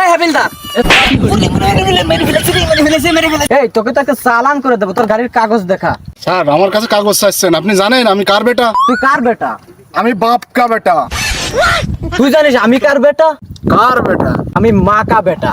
এই হাবিলদার এই তোকে তো একটা চালান করে দেবো তোর গাড়ির কাগজ দেখা। স্যার আমার কাছে কাগজ চাইছেন। আপনি জানেন আমি কার বেটা? তুই কার বেটা? আমি বাপ কা বেটা। তুই জানিস আমি কার বেটা? কার বেটা? আমি মা কা বেটা।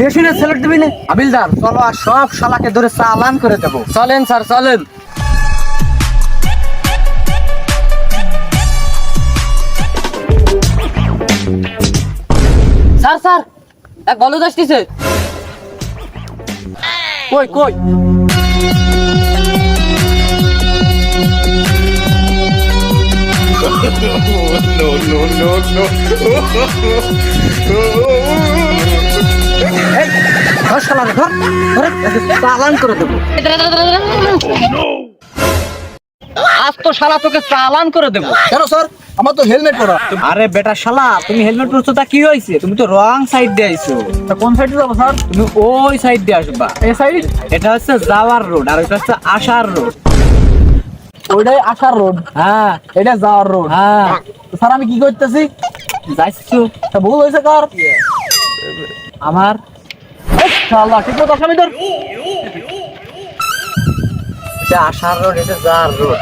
দেশিনে সেলেক্ট দিবি না চলো আর সব শালাকে ধরে চালান করে দেবো। চলেন স্যার চলেন। স্যার স্যার এক বলদ আসতেছে। কই কই? ধরে, চালান করে দেবো আজ তো তোকে চালান করে হেলমেট বেটা তুমি হেলমেট কি দিয়ে আইছো কোন তুমি দিয়ে এই এটা হচ্ছে যাওয়ার রোড আর এটা হচ্ছে আসার রোড ওইটাই আসার রোড। হ্যাঁ। এটা যাওয়ার রোড। হ্যাঁ। স্যার আমি কি করতেছি? যাইছো। তা ভুল হয়েছে কার? আমার। শালা ঠিক মতো আসামি এটা আসার রোড এটা যাওয়ার রোড।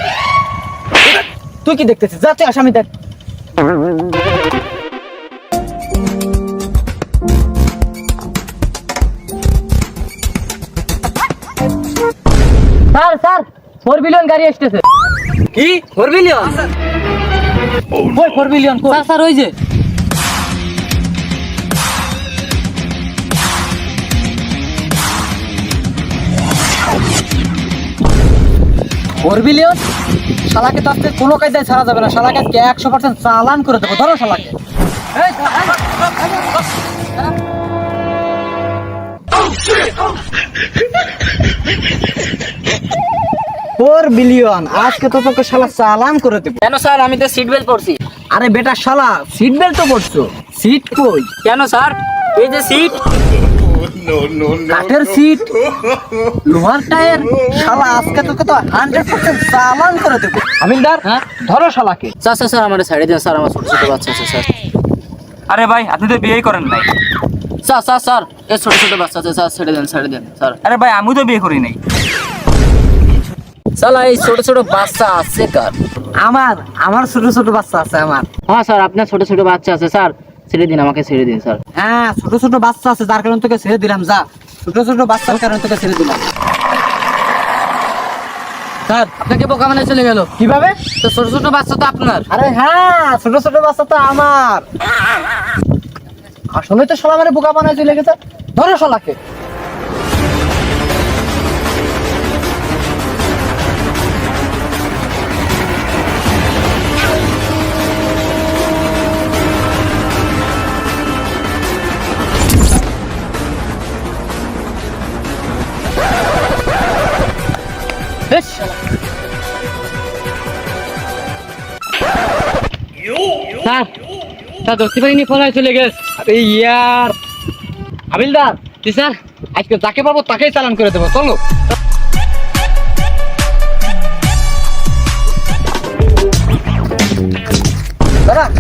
তুই কি দেখতেছিস? যা তুই আসামি দেখ। স্যার স্যার ফোর বিলিয়ন গাড়ি আসতেছে। কি? ফোর বিলিয়ন কই ফোর বিলিয়ন কই? স্যার স্যার ওই যে। ফোর বিলিয়ন শালাকে তো আজকে কোনো কায়দায় ছাড়া যাবে না। শালাকে আজকে একশো পার্সেন্ট চালান করে দেবো। ধরো শালাকে। Four billion. আজকে তো তোকে শালা চালান করে দেবো। কেন স্যার? আমি তো সিট বেল্ট পরছি। আরে বেটা শালা সিট বেল্ট তো পড়ছো সিট কই? কেন স্যার? এই যে সিট কাঠের সিট লোহার টায়ার শালা আজকে তোকে তো হান্ড্রেড পার্সেন্ট চালান করে দেবো। হাবিলদার হ্যাঁ? ধরো শালাকে। স্যার স্যার স্যার আমার সাইডে দেন স্যার আমার ছোট ছোট বাচ্চা আছে স্যার। আরে ভাই আপনি তো বিয়ে করেন নাই। স্যার স্যার স্যার এই ছোট ছোট বাচ্চা আছে স্যার ছেড়ে দেন ছেড়ে দেন স্যার। আরে ভাই আমিও তো বিয়ে করি নাই। স্যার এই ছোট ছোট বাচ্চা আছে কার? আমার আমার ছোট ছোট বাচ্চা আছে আমার। হ্যাঁ স্যার আপনার ছোট ছোট বাচ্চা আছে স্যার। ছেড়ে দিন আমাকে ছেড়ে দিন স্যার। হ্যাঁ ছোট ছোট বাচ্চা আছে যার কারণে তোকে ছেড়ে দিলাম যা। ছোট ছোট বাচ্চার কারণে তোকে ছেড়ে দিলাম। স্যার আপনাকে বোকা মানে চলে গেল? কীভাবে? তো ছোট ছোট বাচ্চা তো আপনার। আরে হ্যাঁ ছোট ছোট বাচ্চা তো আমার। আসলে তো শালা মানে বোকা বানায় চলে গেছে। ধরো শালাকে। স্যার স্যার ধরতে পারিনি পড়ায় চলে গেছে। আরে ইয়ার। হাবিলদার জি স্যার আজকে যাকে পাবো তাকেই চালান করে দেবো চলো।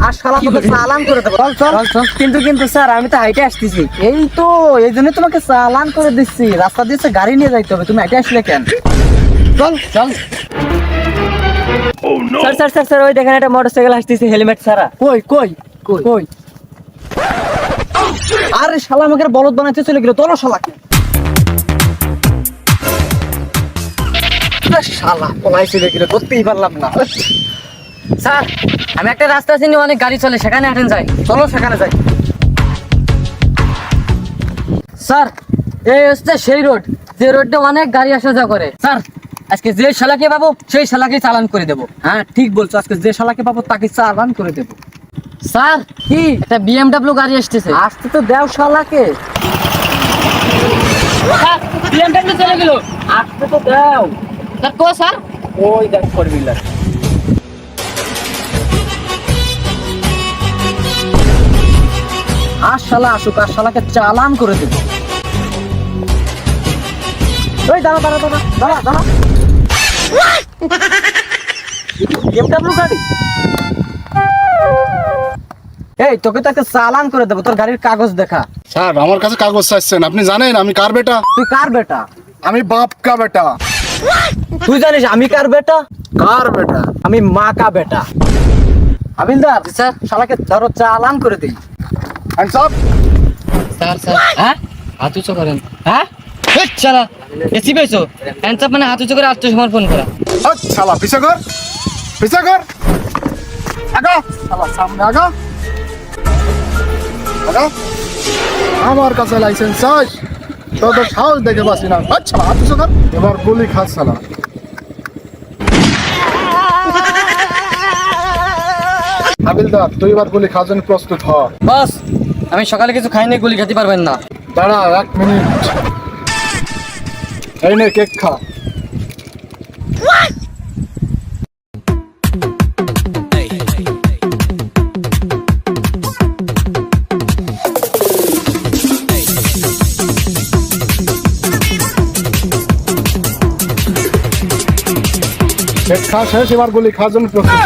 আর শালা করে দেবো। চল চল। কিন্তু কিন্তু স্যার আমি তো হাইটে আসতেছি। এই তো এই জন্য তোমাকে চালান করে দিচ্ছি। রাস্তা দিয়েছে গাড়ি নিয়ে যাইতে হবে। তুমি এটা আসলে কেন? চল চল। স্যার স্যার স্যার স্যার ওই দেখেন একটা মোটরসাইকেল আসতেছে হেলমেট ছাড়া। কই কই কই? আরে শালা আমাকে বলদ বানাইতে চলে গেল শালাকে। শালা পলাই চলে গেল ধরতেই পারলাম না। স্যার আমি একটা রাস্তা চিনি অনেক গাড়ি চলে সেখানে হাঁটেন যাই। চলো সেখানে যাই। স্যার এই হচ্ছে সেই রোড যে রোডে অনেক গাড়ি আসা যাওয়া করে। স্যার আজকে যে শালাকে পাবো সেই শালাকে চালান করে দেবো। হ্যাঁ ঠিক বলছো আজকে যে শালাকে পাবো তাকে চালান করে দেবো। স্যার কি? একটা বিএমডব্লিউ গাড়ি আসতেছে। আসতে তো দেও শালাকে। বিএমডব্লিউ চলে গেল। আসতে তো দেও। স্যার কো স্যার? ওই দেখ ফোর হুইলার। আর শালা আসুক আর শালাকে চালান করে দেবো। ওই দাঁড়া দাঁড়া দাঁড়া দাঁড়া দাঁড়া। বিএমডব্লিউ গাড়ি এই তোকে তো একটা চালান করে দেবো তোর গাড়ির কাগজ দেখা। স্যার আমার কাছে কাগজ চাইছেন আপনি জানেন আমি কার বেটা? তুই কার বেটা? আমি বাপ কা বেটা। তুই জানিস আমি কার বেটা? কার বেটা? আমি মা কা বেটা। আবিলদার স্যার। শালাকে ধরো চালান করে দিই। হ্যান্ডস আপ স্যার স্যার হ্যাঁ? হাত উঁচু করেন। হ্যাঁ? শালা এসি পেয়েছ হ্যান্ডসাপ মানে হাত উঁচু করে আত্মসমর্পণ করা। আচ্ছা পিছে কর পিছে কর আগা। শালা সামনে আগা। আগা। আমার কাছে লাইসেন্স চাই। তোদের সাহস দেখে পাচ্ছি না। আচ্ছা হাত কর। এবার গুলি খাস শালা। হাবিলদার তুই এবার গুলি খাওয়ার জন্য প্রস্তুত হ। বস আমি সকালে কিছু খাইনি গুলি খেতে পারবেন না। দাঁড়া এক মিনিট। এই নে কেক খা শেষ এবার গুলি খাওয়ার জন্য প্রস্তুত।